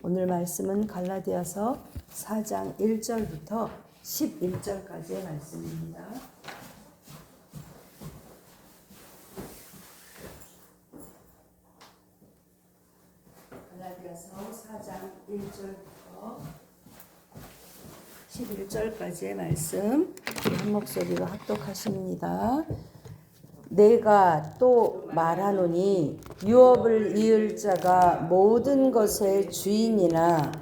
오늘 말씀은 갈라디아서 4장 1절부터 11절까지의 말씀입니다. 갈라디아서 4장 1절부터 11절까지의 말씀 한 목소리로 합독하십니다. 내가 또 말하노니 유업을 이을 자가 모든 것의 주인이나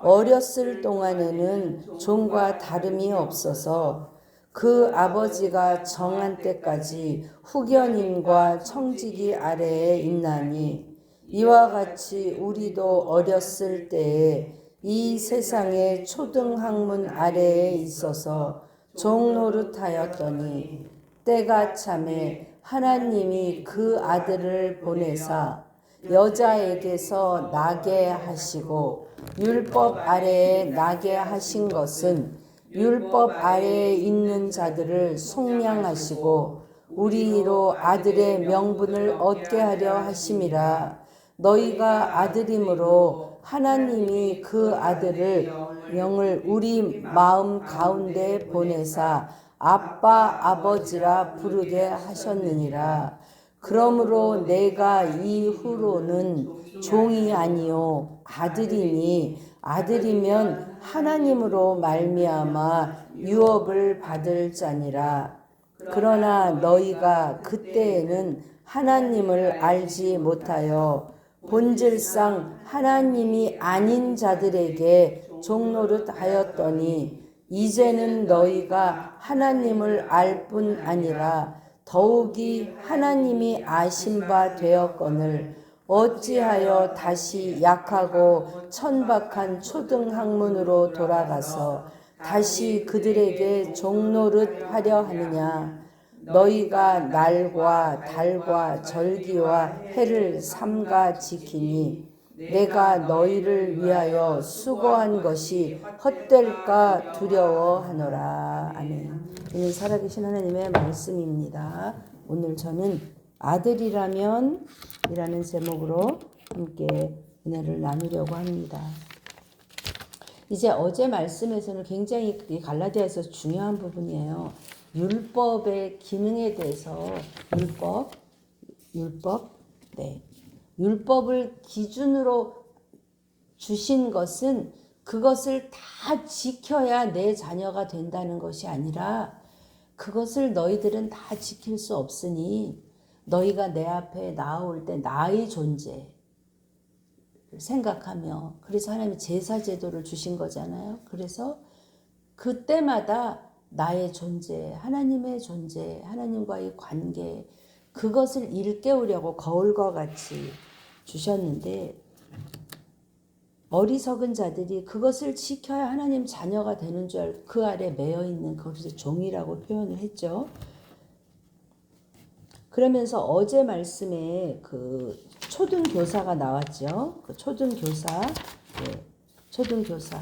어렸을 동안에는 종과 다름이 없어서 그 아버지가 정한 때까지 후견인과 청지기 아래에 있나니 이와 같이 우리도 어렸을 때에 이 세상의 초등학문 아래에 있어서 종노릇하였더니 때가 참에 하나님이 그 아들을 보내사 여자에게서 나게 하시고 율법 아래에 나게 하신 것은 율법 아래에 있는 자들을 속량하시고 우리로 아들의 명분을 얻게 하려 하심이라. 너희가 아들임으로 하나님이 그 아들을 영을 우리 마음 가운데 보내사 아빠 아버지라 부르게 하셨느니라. 그러므로 내가 이후로는 종이 아니요 아들이니 아들이면 하나님으로 말미암아 유업을 받을 자니라. 그러나 너희가 그때에는 하나님을 알지 못하여 본질상 하나님이 아닌 자들에게 종노릇 하였더니 이제는 너희가 하나님을 알 뿐 아니라 더욱이 하나님이 아신 바 되었거늘 어찌하여 다시 약하고 천박한 초등 학문으로 돌아가서 다시 그들에게 종노릇 하려 하느냐? 너희가 날과 달과 절기와 해를 삼가 지키니 내가 너희를 위하여 수고한 것이 헛될까 두려워하노라. 아멘. 이는 살아계신 하나님의 말씀입니다. 오늘 저는 아들이라면 이라는 제목으로 함께 은혜를 나누려고 합니다. 이제 어제 말씀에서는 굉장히 갈라디아에서 중요한 부분이에요. 율법의 기능에 대해서 율법, 율법, 네. 율법을 기준으로 주신 것은 그것을 다 지켜야 내 자녀가 된다는 것이 아니라 그것을 너희들은 다 지킬 수 없으니 너희가 내 앞에 나올 때 나의 존재 생각하며 그래서 하나님이 제사 제도를 주신 거잖아요. 그래서 그때마다 나의 존재, 하나님의 존재, 하나님과의 관계 그것을 일깨우려고 거울과 같이 주셨는데 어리석은 자들이 그것을 지켜야 하나님 자녀가 되는 줄 그 아래 매여 있는 그것을 종이라고 표현을 했죠. 그러면서 어제 말씀에 그 초등 교사가 나왔죠. 그 초등 교사, 네, 초등 교사.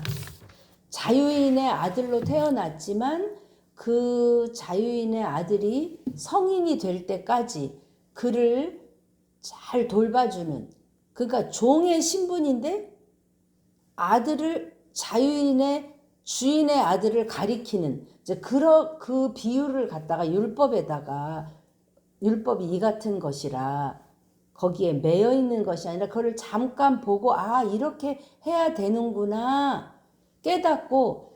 자유인의 아들로 태어났지만 그 자유인의 아들이 성인이 될 때까지 그를 잘 돌봐주는 그러니까 종의 신분인데 아들을 자유인의 주인의 아들을 가리키는 이제 그러 그 비유를 갖다가 율법에다가 율법이 이 같은 것이라 거기에 매여 있는 것이 아니라 그를 잠깐 보고 아 이렇게 해야 되는구나. 깨닫고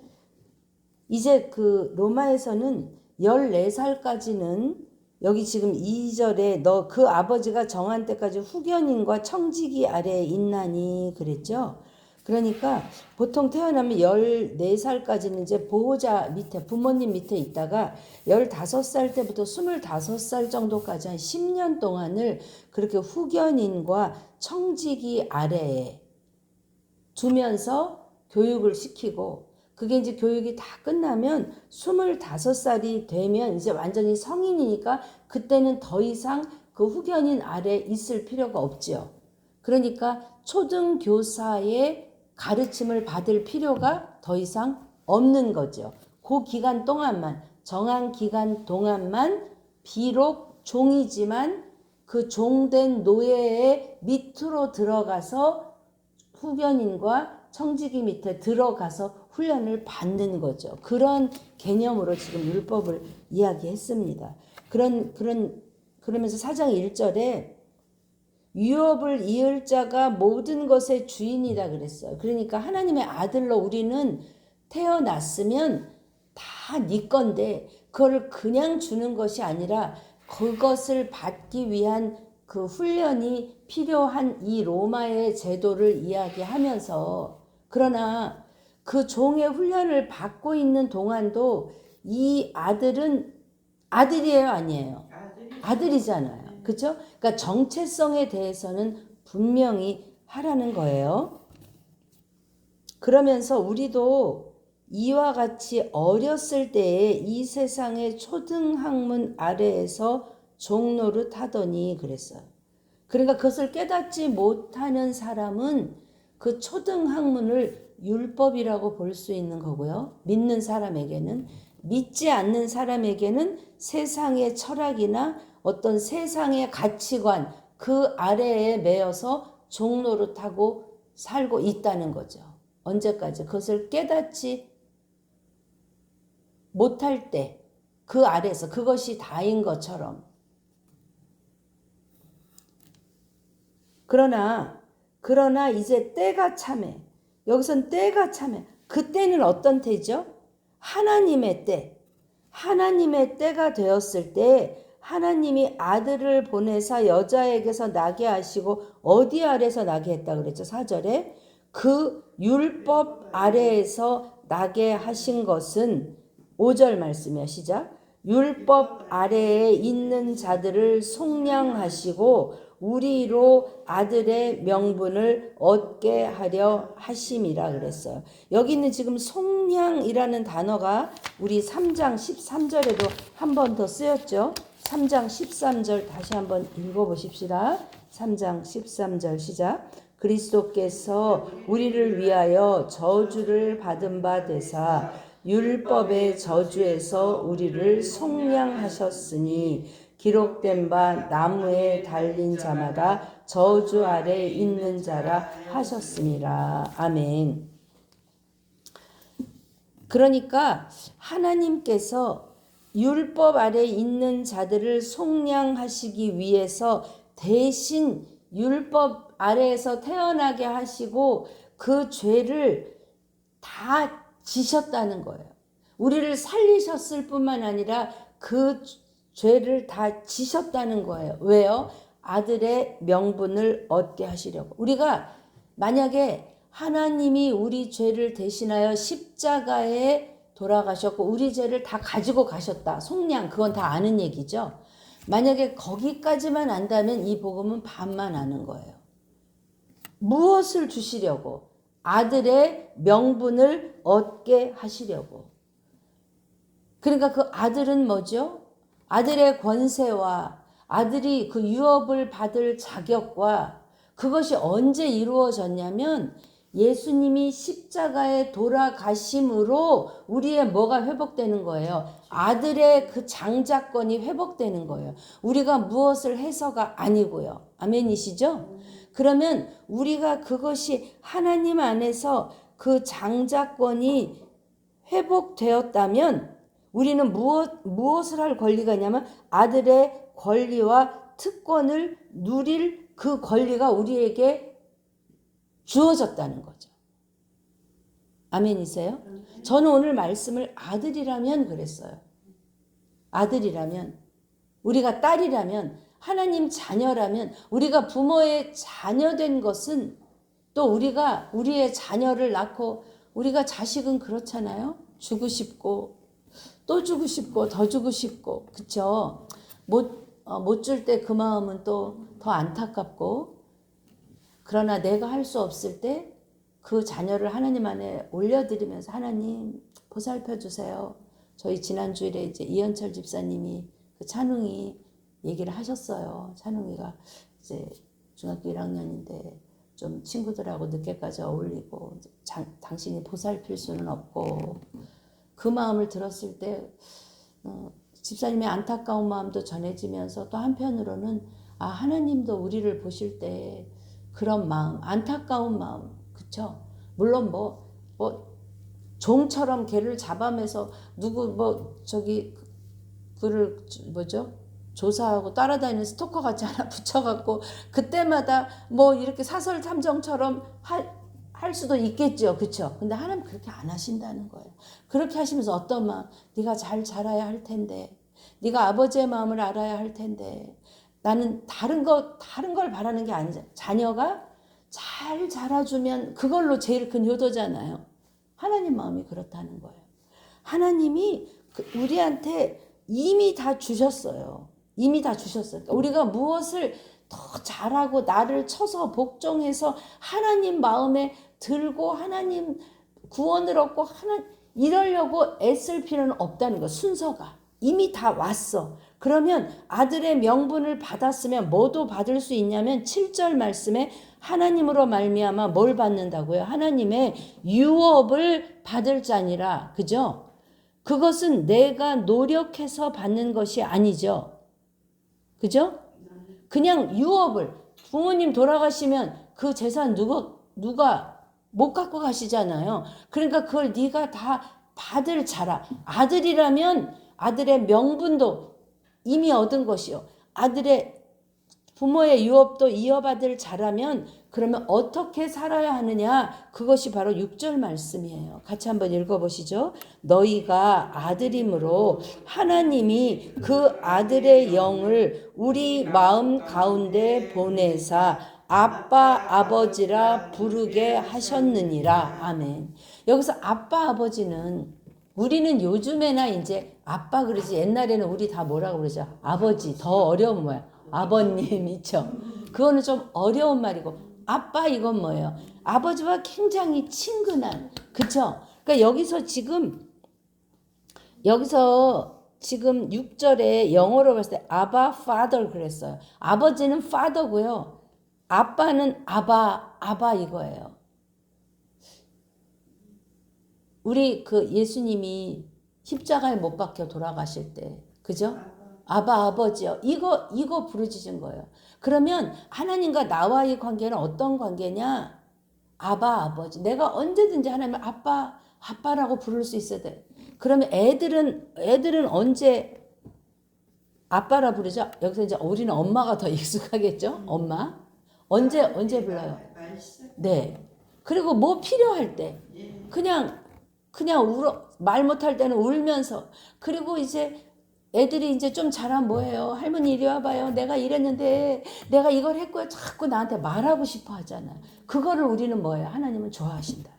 이제 그 로마에서는 14살까지는 여기 지금 2절에 너 그 아버지가 정한 때까지 후견인과 청지기 아래에 있나니 그랬죠. 그러니까 보통 태어나면 14살까지는 이제 보호자 밑에 부모님 밑에 있다가 15살 때부터 25살 정도까지 한 10년 동안을 그렇게 후견인과 청지기 아래에 두면서 교육을 시키고 그게 이제 교육이 다 끝나면 25살이 되면 이제 완전히 성인이니까 그때는 더 이상 그 후견인 아래 있을 필요가 없지요. 그러니까 초등교사의 가르침을 받을 필요가 더 이상 없는 거죠. 그 기간 동안만 정한 기간 동안만 비록 종이지만 그 종된 노예의 밑으로 들어가서 후견인과 청지기 밑에 들어가서 훈련을 받는 거죠. 그런 개념으로 지금 율법을 이야기했습니다. 그런 그런 그러면서 사장 1절에 유업을 이을 자가 모든 것의 주인이다 그랬어요. 그러니까 하나님의 아들로 우리는 태어났으면 다 네 건데 그걸 그냥 주는 것이 아니라 그것을 받기 위한 그 훈련이 필요한 이 로마의 제도를 이야기하면서 그러나 그 종의 훈련을 받고 있는 동안도 이 아들은 아들이에요, 아니에요? 아들이잖아요. 그죠? 그러니까 정체성에 대해서는 분명히 하라는 거예요. 그러면서 우리도 이와 같이 어렸을 때에 이 세상의 초등학문 아래에서 종로를 타더니 그랬어요. 그러니까 그것을 깨닫지 못하는 사람은 그 초등 학문을 율법이라고 볼 수 있는 거고요. 믿는 사람에게는 믿지 않는 사람에게는 세상의 철학이나 어떤 세상의 가치관 그 아래에 매여서 종로를 타고 살고 있다는 거죠. 언제까지 그것을 깨닫지 못할 때 그 아래서 그것이 다인 것처럼 그러나 그러나 이제 때가 참해. 여기선 때가 참해. 그 때는 어떤 때죠? 하나님의 때. 하나님의 때가 되었을 때 하나님이 아들을 보내사 여자에게서 나게 하시고 어디 아래서 나게 했다 그랬죠? 4절에? 그 율법 아래에서 나게 하신 것은 5절 말씀이야. 시작. 율법 아래에 있는 자들을 속량하시고 우리로 아들의 명분을 얻게 하려 하심이라 그랬어요. 여기는 지금 속량이라는 단어가 우리 3장 13절에도 한 번 더 쓰였죠. 3장 13절 다시 한번 읽어 보십시다. 3장 13절 시작. 그리스도께서 우리를 위하여 저주를 받은 바 되사 율법의 저주에서 우리를 속량하셨으니 기록된 바 나무에 달린 자마다 저주 아래 있는 자라 하셨습니다. 아멘. 그러니까 하나님께서 율법 아래 있는 자들을 속량하시기 위해서 대신 율법 아래에서 태어나게 하시고 그 죄를 다 지셨다는 거예요. 우리를 살리셨을 뿐만 아니라 그 죄를 다 지셨다는 거예요. 왜요? 아들의 명분을 얻게 하시려고. 우리가 만약에 하나님이 우리 죄를 대신하여 십자가에 돌아가셨고 우리 죄를 다 가지고 가셨다. 속량 그건 다 아는 얘기죠. 만약에 거기까지만 안다면 이 복음은 반만 아는 거예요. 무엇을 주시려고? 아들의 명분을 얻게 하시려고. 그러니까 그 아들은 뭐죠? 아들의 권세와 아들이 그 유업을 받을 자격과 그것이 언제 이루어졌냐면 예수님이 십자가에 돌아가심으로 우리의 뭐가 회복되는 거예요. 아들의 그 장자권이 회복되는 거예요. 우리가 무엇을 해서가 아니고요. 아멘이시죠? 그러면 우리가 그것이 하나님 안에서 그 장자권이 회복되었다면 우리는 무엇, 무엇을 할 권리가 있냐면 아들의 권리와 특권을 누릴 그 권리가 우리에게 주어졌다는 거죠. 아멘이세요? 저는 오늘 말씀을 아들이라면 그랬어요. 아들이라면, 우리가 딸이라면, 하나님 자녀라면, 우리가 부모의 자녀된 것은 또 우리가 우리의 자녀를 낳고, 우리가 자식은 그렇잖아요? 주고 싶고, 또 주고 싶고, 더 주고 싶고, 그쵸? 못, 어, 못줄 때그 마음은 또 더 안타깝고, 그러나 내가 할 수 없을 때 그 자녀를 하나님 안에 올려드리면서 하나님 보살펴 주세요. 저희 지난 주일에 이제 이현철 집사님이 그 찬웅이 얘기를 하셨어요. 찬웅이가 이제 중학교 1학년인데 좀 친구들하고 늦게까지 어울리고 자, 당신이 보살필 수는 없고 그 마음을 들었을 때 어, 집사님의 안타까운 마음도 전해지면서 또 한편으로는 아 하나님도 우리를 보실 때 그런 마음 안타까운 마음 그쵸? 물론 뭐, 뭐, 종처럼 개를 잡아매서 누구 뭐 저기 그를 뭐죠? 조사하고 따라다니는 스토커 같이 하나 붙여갖고 그때마다 뭐 이렇게 사설 탐정처럼 할, 할 수도 있겠죠. 그쵸? 근데 하나님 그렇게 안 하신다는 거예요. 그렇게 하시면서 어떤 마음, 네가 잘 자라야 할 텐데, 네가 아버지의 마음을 알아야 할 텐데, 나는 다른 거 다른 걸 바라는 게 아니잖아. 자녀가 잘 자라주면 그걸로 제일 큰 효도잖아요. 하나님 마음이 그렇다는 거예요. 하나님이 그 우리한테 이미 다 주셨어요. 이미 다 주셨어요. 그러니까 우리가 무엇을 더 잘하고 나를 쳐서 복종해서 하나님 마음에 들고 하나님 구원을 얻고 하나 이러려고 애쓸 필요는 없다는 거 순서가 이미 다 왔어. 그러면 아들의 명분을 받았으면 뭐도 받을 수 있냐면 7절 말씀에 하나님으로 말미암아 뭘 받는다고요? 하나님의 유업을 받을 자니라. 그죠? 그것은 내가 노력해서 받는 것이 아니죠. 그죠? 그냥 유업을 부모님 돌아가시면 그 재산 누가 누가 못 갖고 가시잖아요. 그러니까 그걸 네가 다 받을 자라. 아들이라면 아들의 명분도 이미 얻은 것이요. 아들의 부모의 유업도 이어받을 자라면 그러면 어떻게 살아야 하느냐? 그것이 바로 6절 말씀이에요. 같이 한번 읽어보시죠. 너희가 아들이므로 하나님이 그 아들의 영을 우리 마음 가운데 보내사 아빠 아버지라 부르게 하셨느니라. 아멘. 여기서 아빠 아버지는 우리는 요즘에나 이제 아빠 그러지 옛날에는 우리 다 뭐라고 그러죠? 아버지 더 어려운 뭐야? 아버님 있죠. 그거는 좀 어려운 말이고 아빠 이건 뭐예요? 아버지와 굉장히 친근한 그쵸? 그러니까 여기서 지금 여기서 지금 6절에 영어로 봤을 때 아바 father 그랬어요. 아버지는 father고요. 아빠는 아바 아바 이거예요. 우리 그 예수님이 십자가에 못 박혀 돌아가실 때 그죠? 아바 아버지요. 이거 이거 부르짖은 거예요. 그러면 하나님과 나와의 관계는 어떤 관계냐? 아바 아버지. 내가 언제든지 하나님을 아빠 아빠라고 부를 수 있어야 돼. 그러면 애들은 애들은 언제 아빠라 부르죠? 여기서 이제 우리는 엄마가 더 익숙하겠죠? 엄마. 언제 언제 불러요? 네. 그리고 뭐 필요할 때 그냥 그냥 울어 말 못할 때는 울면서 그리고 이제 애들이 이제 좀 자란 뭐예요? 할머니 이리 와봐요. 내가 이랬는데 내가 이걸 했고요. 자꾸 나한테 말하고 싶어 하잖아요. 그거를 우리는 뭐예요? 하나님은 좋아하신다.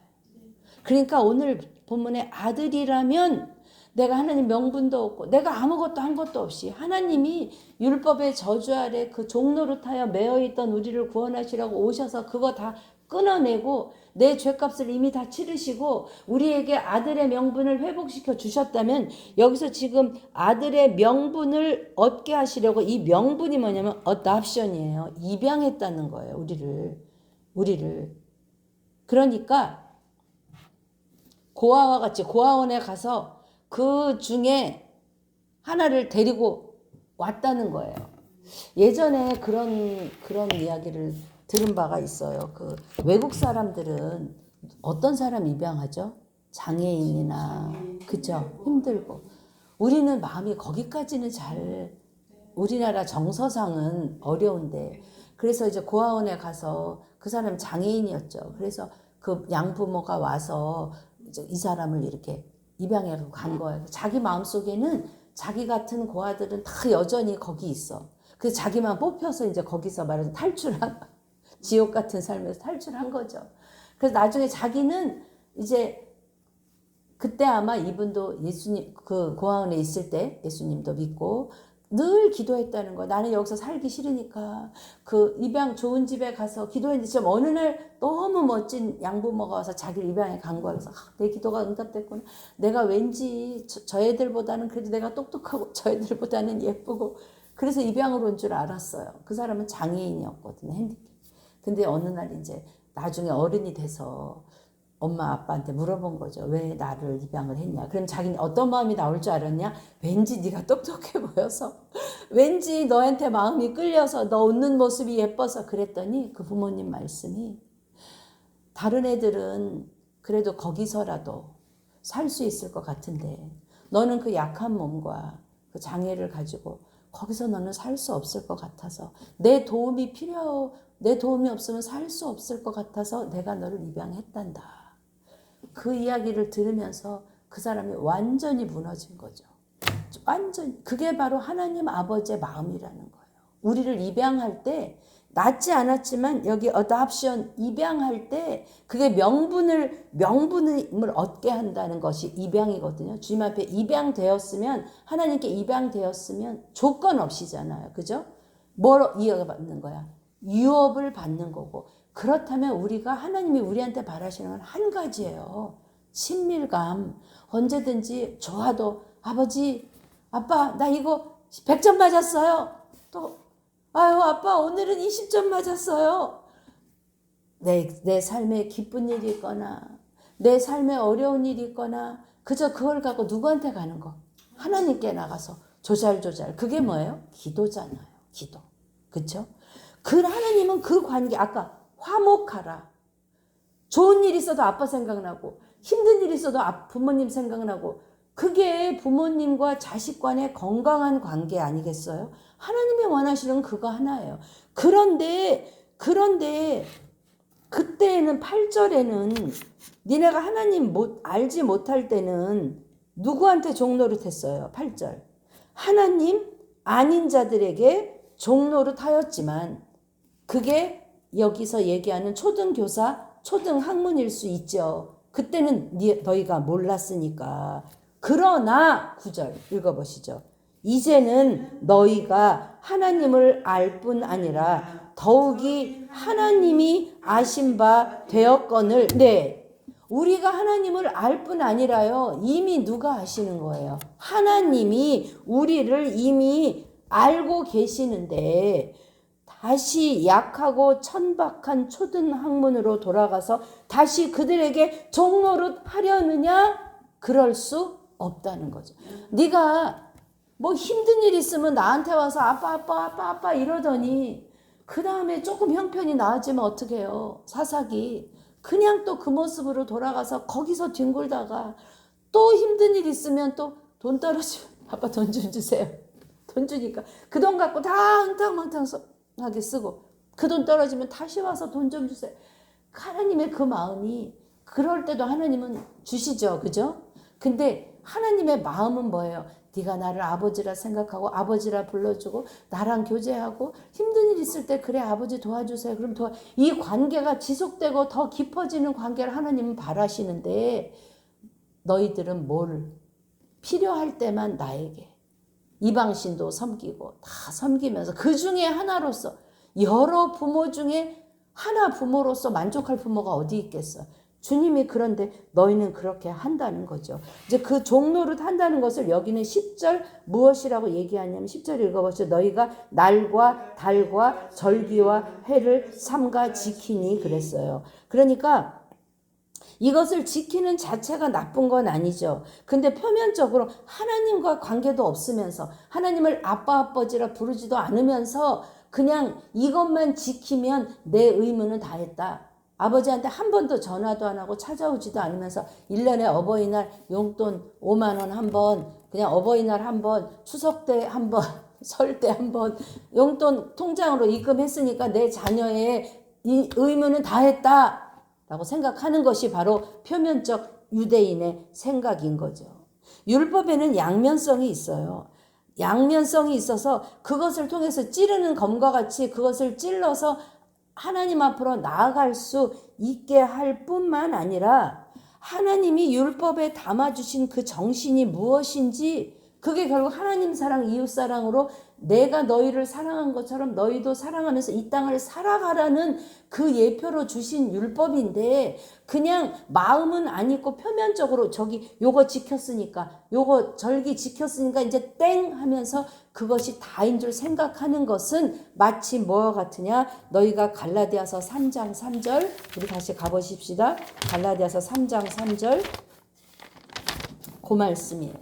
그러니까 오늘 본문에 아들이라면 내가 하나님 명분도 없고 내가 아무것도 한 것도 없이 하나님이 율법의 저주 아래 그 종노릇하여 매어 있던 우리를 구원하시라고 오셔서 그거 다 끊어내고 내 죄값을 이미 다 치르시고 우리에게 아들의 명분을 회복시켜 주셨다면 여기서 지금 아들의 명분을 얻게 하시려고 이 명분이 뭐냐면 어답션이에요. 입양했다는 거예요. 우리를 우리를 그러니까 고아와 같이 고아원에 가서 그 중에 하나를 데리고 왔다는 거예요. 예전에 그런 그런 이야기를 들은 바가 있어요. 그 외국 사람들은 어떤 사람 입양하죠? 장애인이나 그죠? 힘들고 우리는 마음이 거기까지는 잘 우리나라 정서상은 어려운데 그래서 이제 고아원에 가서 그 사람 장애인이었죠. 그래서 그 양부모가 와서 이 사람을 이렇게 입양해 간 거예요. 자기 마음 속에는 자기 같은 고아들은 다 여전히 거기 있어. 그래서 자기만 뽑혀서 이제 거기서 말해서 탈출한 지옥 같은 삶에서 탈출한 거죠. 그래서 나중에 자기는 이제 그때 아마 이분도 예수님 그 고아원에 있을 때 예수님도 믿고 늘 기도했다는 거. 나는 여기서 살기 싫으니까 그 입양 좋은 집에 가서 기도했는데 지금 어느 날 너무 멋진 양부모가 와서 자기를 입양해 간 거야. 그래서 아, 내 기도가 응답됐구나. 내가 왠지 저, 저 애들보다는 그래도 내가 똑똑하고 저 애들보다는 예쁘고 그래서 입양을 온줄 알았어요. 그 사람은 장애인이었거든요. 핸디캡. 근데 어느 날 이제 나중에 어른이 돼서 엄마 아빠한테 물어본 거죠. 왜 나를 입양을 했냐? 그럼 자기는 어떤 마음이 나올 줄 알았냐? 왠지 네가 똑똑해 보여서, 왠지 너한테 마음이 끌려서 너 웃는 모습이 예뻐서 그랬더니 그 부모님 말씀이 다른 애들은 그래도 거기서라도 살 수 있을 것 같은데 너는 그 약한 몸과 그 장애를 가지고 거기서 너는 살 수 없을 것 같아서 내 도움이 필요 내 도움이 없으면 살 수 없을 것 같아서 내가 너를 입양했단다. 그 이야기를 들으면서 그 사람이 완전히 무너진 거죠. 완전 그게 바로 하나님 아버지의 마음이라는 거예요. 우리를 입양할 때 낳지 않았지만 여기 어답션 입양할 때 그게 명분을 명분을 얻게 한다는 것이 입양이거든요. 주님 앞에 입양되었으면 하나님께 입양되었으면 조건 없이잖아요. 그죠? 뭘 이어받는 거야? 유업을 받는 거고 그렇다면 우리가 하나님이 우리한테 바라시는 건 한 가지예요. 친밀감. 언제든지 좋아도 아버지, 아빠, 나 이거 100점 맞았어요. 또, 아유, 아빠, 오늘은 20점 맞았어요. 내, 내 삶에 기쁜 일이 있거나, 내 삶에 어려운 일이 있거나, 그저 그걸 갖고 누구한테 가는 거? 하나님께 나가서 조잘조잘. 그게 뭐예요? 기도잖아요. 기도. 그쵸? 그 하나님은 그 관계, 아까 화목하라. 좋은 일 있어도 아빠 생각나고, 힘든 일 있어도 아- 부모님 생각나고, 그게 부모님과 자식 간의 건강한 관계 아니겠어요? 하나님이 원하시는 그거 하나예요. 그런데, 그런데, 그때는 8절에는 니네가 하나님 못, 알지 못할 때는 누구한테 종노릇 했어요? 8절. 하나님 아닌 자들에게 종노릇 하였지만 그게 여기서 얘기하는 초등교사, 초등학문일 수 있죠. 그때는 니- 너희가 몰랐으니까. 그러나 9절 읽어보시죠. 이제는 너희가 하나님을 알 뿐 아니라 더욱이 하나님이 아신 바 되었거늘 네 우리가 하나님을 알 뿐 아니라요 이미 누가 아시는 거예요 하나님이 우리를 이미 알고 계시는데 다시 약하고 천박한 초등 학문으로 돌아가서 다시 그들에게 종노릇 하려느냐 그럴 수 없다는 거죠 네가 뭐 힘든 일 있으면 나한테 와서 아빠 아빠 아빠 아빠 이러더니 그 다음에 조금 형편이 나아지면 어떻게 해요? 사사기. 그냥 또 그 모습으로 돌아가서 거기서 뒹굴다가 또 힘든 일 있으면 또 돈 떨어지면 아빠 돈 좀 주세요. 돈 주니까 그 돈 갖고 다 흥탕망탕 하게 쓰고 그 돈 떨어지면 다시 와서 돈 좀 주세요. 하나님의 그 마음이 그럴 때도 하나님은 주시죠. 그죠? 근데 하나님의 마음은 뭐예요? 네가 나를 아버지라 생각하고 아버지라 불러주고 나랑 교제하고 힘든 일 있을 때 그래 아버지 도와주세요. 그럼 도와 이 관계가 지속되고 더 깊어지는 관계를 하나님은 바라시는데 너희들은 뭘 필요할 때만 나에게 이방신도 섬기고 다 섬기면서 그 중에 하나로서 여러 부모 중에 하나 부모로서 만족할 부모가 어디 있겠어? 주님이 그런데 너희는 그렇게 한다는 거죠. 이제 그 종로를 한다는 것을 여기는 10절 무엇이라고 얘기하냐면 10절 읽어보시죠. 너희가 날과 달과 절기와 해를 삼가 지키니 그랬어요. 그러니까 이것을 지키는 자체가 나쁜 건 아니죠. 근데 표면적으로 하나님과 관계도 없으면서 하나님을 아빠 아버지라 부르지도 않으면서 그냥 이것만 지키면 내 의무는 다 했다. 아버지한테 한 번도 전화도 안 하고 찾아오지도 않으면서 1년에 어버이날 용돈 5만 원 한 번, 그냥 어버이날 한 번, 추석 때 한 번, 설 때 한 번 용돈 통장으로 입금했으니까 내 자녀의 이 의무는 다 했다. 라고 생각하는 것이 바로 표면적 유대인의 생각인 거죠. 율법에는 양면성이 있어요. 양면성이 있어서 그것을 통해서 찌르는 검과 같이 그것을 찔러서 하나님 앞으로 나아갈 수 있게 할 뿐만 아니라 하나님이 율법에 담아주신 그 정신이 무엇인지 그게 결국 하나님 사랑, 이웃 사랑으로 내가 너희를 사랑한 것처럼 너희도 사랑하면서 이 땅을 살아가라는 그 예표로 주신 율법인데 그냥 마음은 안 있고 표면적으로 저기 요거 지켰으니까 요거 절기 지켰으니까 이제 땡 하면서 그것이 다인 줄 생각하는 것은 마치 뭐와 같으냐? 너희가 갈라디아서 3장 3절 우리 다시 가보십시다. 갈라디아서 3장 3절. 그 말씀이에요.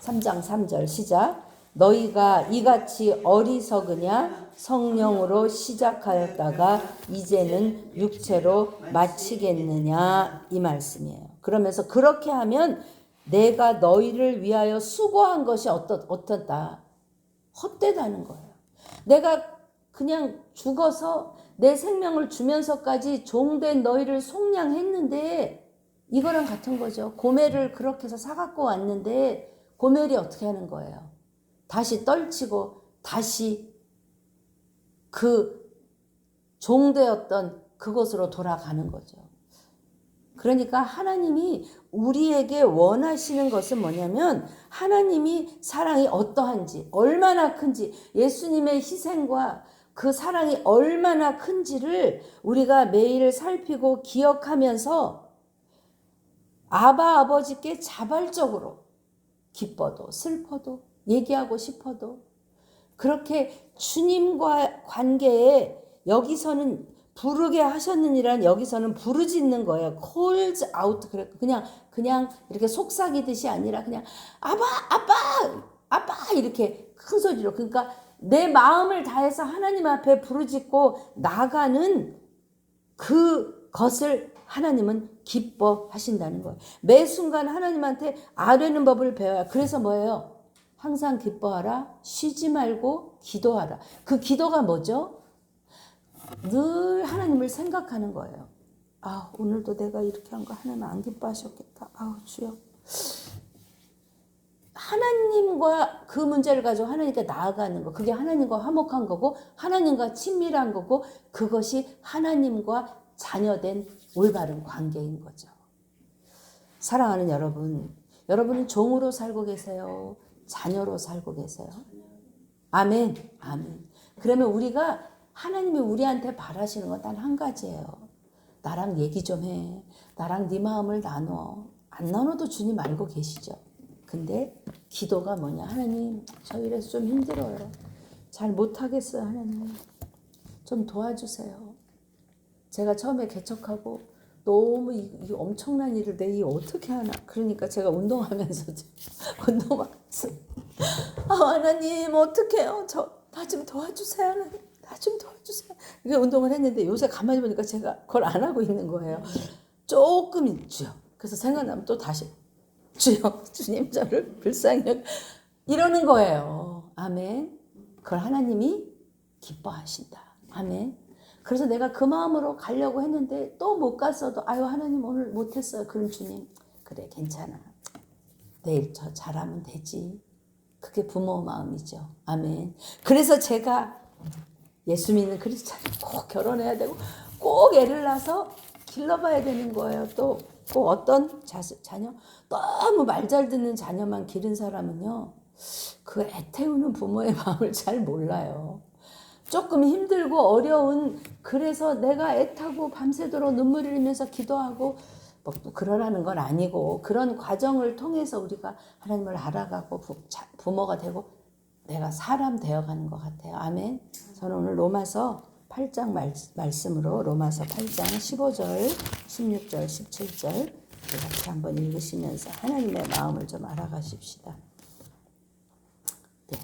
3장 3절 시작 너희가 이같이 어리석으냐 성령으로 시작하였다가 이제는 육체로 마치겠느냐 이 말씀이에요. 그러면서 그렇게 하면 내가 너희를 위하여 수고한 것이 어떻, 어떻다? 헛되다는 거예요. 내가 그냥 죽어서 내 생명을 주면서까지 종된 너희를 속량했는데 이거랑 같은 거죠. 고멜을 그렇게 해서 사갖고 왔는데 고멜이 어떻게 하는 거예요? 다시 떨치고 다시 그 종되었던 그곳으로 돌아가는 거죠. 그러니까 하나님이 우리에게 원하시는 것은 뭐냐면 하나님이 사랑이 어떠한지, 얼마나 큰지, 예수님의 희생과 그 사랑이 얼마나 큰지를 우리가 매일 살피고 기억하면서 아바 아버지께 자발적으로 기뻐도 슬퍼도 얘기하고 싶어도 그렇게 주님과 관계에 여기서는 부르게 하셨느니란 여기서는 부르짖는 거예요. calls out 그래 그냥 그냥 이렇게 속삭이듯이 아니라 그냥 아빠 아빠 아빠 이렇게 큰 소리로 그러니까 내 마음을 다해서 하나님 앞에 부르짖고 나가는 그 것을 하나님은 기뻐하신다는 거예요. 매 순간 하나님한테 아뢰는 법을 배워야. 그래서 뭐예요? 항상 기뻐하라. 쉬지 말고 기도하라. 그 기도가 뭐죠? 늘 하나님을 생각하는 거예요. 아, 오늘도 내가 이렇게 한 거 하나님 안 기뻐하셨겠다. 아우, 주여. 하나님과 그 문제를 가지고 하나님께 나아가는 거. 그게 하나님과 화목한 거고, 하나님과 친밀한 거고, 그것이 하나님과 자녀된 올바른 관계인 거죠. 사랑하는 여러분, 여러분은 종으로 살고 계세요? 자녀로 살고 계세요? 아멘, 아멘. 그러면 우리가 하나님이 우리한테 바라시는 건 단 한 가지예요. 나랑 얘기 좀 해. 나랑 네 마음을 나눠. 안 나눠도 주님 알고 계시죠. 근데 기도가 뭐냐? 하나님, 저 이래서 좀 힘들어요. 잘 못하겠어요, 하나님. 좀 도와주세요. 제가 처음에 개척하고 너무 이, 이 엄청난 일을 내 이 어떻게 하나. 그러니까 제가 운동하면서 운동하면서 아 하나님 어떡해요. 저 나 좀 도와주세요. 하나님. 나 좀 도와주세요. 이게 운동을 했는데 요새 가만히 보니까 제가 그걸 안 하고 있는 거예요. 조금 있죠. 그래서 생각나면 또 다시 주여 주님 저를 불쌍히 이러는 거예요. 아멘. 그걸 하나님이 기뻐하신다. 아멘. 그래서 내가 그 마음으로 가려고 했는데 또 못 갔어도 아유 하나님 오늘 못했어요. 그럼 주님 그래 괜찮아. 내일 저 잘하면 되지. 그게 부모 마음이죠. 아멘. 그래서 제가 예수 믿는 크리스찬 꼭 결혼해야 되고 꼭 애를 낳아서 길러봐야 되는 거예요. 또 꼭 어떤 자, 자녀 너무 말 잘 듣는 자녀만 기른 사람은요. 그 애태우는 부모의 마음을 잘 몰라요. 조금 힘들고 어려운 그래서 내가 애타고 밤새도록 눈물 흘리면서 기도하고 뭐 그러라는 건 아니고 그런 과정을 통해서 우리가 하나님을 알아가고 부, 부모가 되고 내가 사람 되어가는 것 같아요. 아멘. 저는 오늘 로마서 8장 말, 말씀으로 로마서 8장 15절, 16절, 17절 같이 한번 읽으시면서 하나님의 마음을 좀 알아가십시다. 네.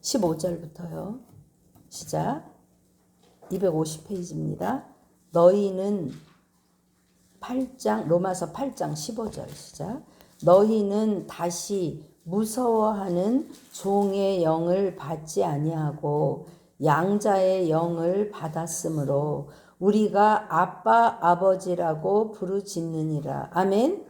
15절부터요. 시작. 250페이지입니다. 너희는 8장 로마서 8장 15절 시작. 너희는 다시 무서워하는 종의 영을 받지 아니하고 양자의 영을 받았으므로 우리가 아빠 아버지라고 부르짖느니라. 아멘.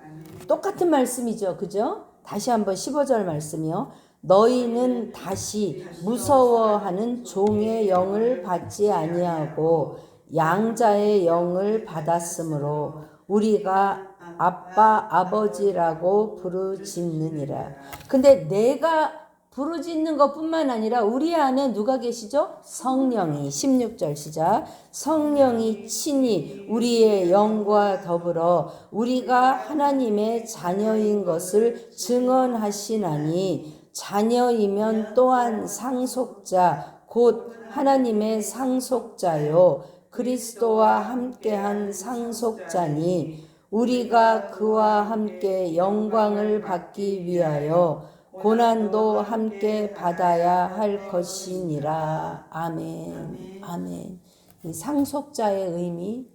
똑같은 말씀이죠. 그죠? 다시 한번 15절 말씀이요. 너희는 다시 무서워하는 종의 영을 받지 아니하고 양자의 영을 받았으므로 우리가 아빠 아버지라고 부르짖느니라. 근데 내가 부르짖는 것뿐만 아니라 우리 안에 누가 계시죠? 성령이 16절 시작. 성령이 친히 우리의 영과 더불어 우리가 하나님의 자녀인 것을 증언하시나니 자녀이면 또한 상속자 곧 하나님의 상속자요 그리스도와 함께한 상속자니 우리가 그와 함께 영광을 받기 위하여 고난도 함께 받아야 할 것이니라. 아멘. 아멘. 이 상속자의 의미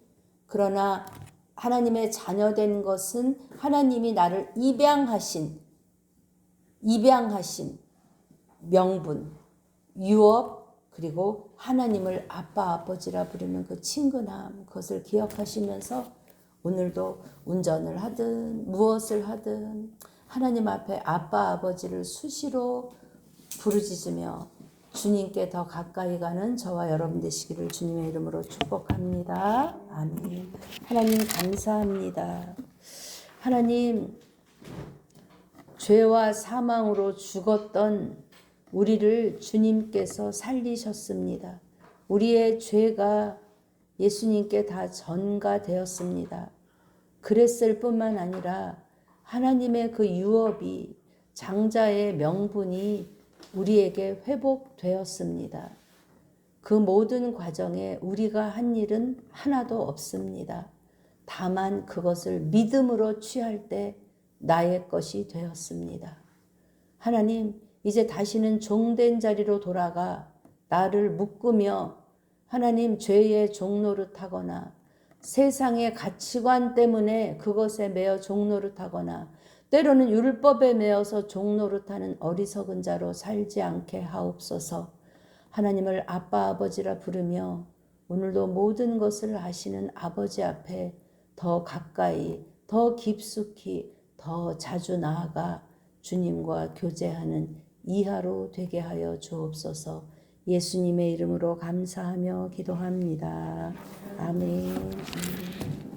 그러나 하나님의 자녀된 것은 하나님이 나를 입양하신 입양하신 명분, 유업 그리고 하나님을 아빠 아버지라 부르는 그 친근함 그것을 기억하시면서 오늘도 운전을 하든 무엇을 하든 하나님 앞에 아빠 아버지를 수시로 부르짖으며 주님께 더 가까이 가는 저와 여러분 되시기를 주님의 이름으로 축복합니다. 아멘. 하나님 감사합니다. 하나님 죄와 사망으로 죽었던 우리를 주님께서 살리셨습니다. 우리의 죄가 예수님께 다 전가되었습니다. 그랬을 뿐만 아니라 하나님의 그 유업이 장자의 명분이 우리에게 회복되었습니다. 그 모든 과정에 우리가 한 일은 하나도 없습니다. 다만 그것을 믿음으로 취할 때 나의 것이 되었습니다. 하나님, 이제 다시는 종된 자리로 돌아가 나를 묶으며 하나님 죄의 종노릇 하거나 세상의 가치관 때문에 그것에 매여 종노릇 하거나 때로는 율법에 매여서 종노릇 하는 어리석은 자로 살지 않게 하옵소서. 하나님을 아빠 아버지라 부르며 오늘도 모든 것을 아시는 아버지 앞에 더 가까이 더 깊숙이 더 자주 나아가 주님과 교제하는 이하로 되게 하여 주옵소서. 예수님의 이름으로 감사하며 기도합니다. 아멘.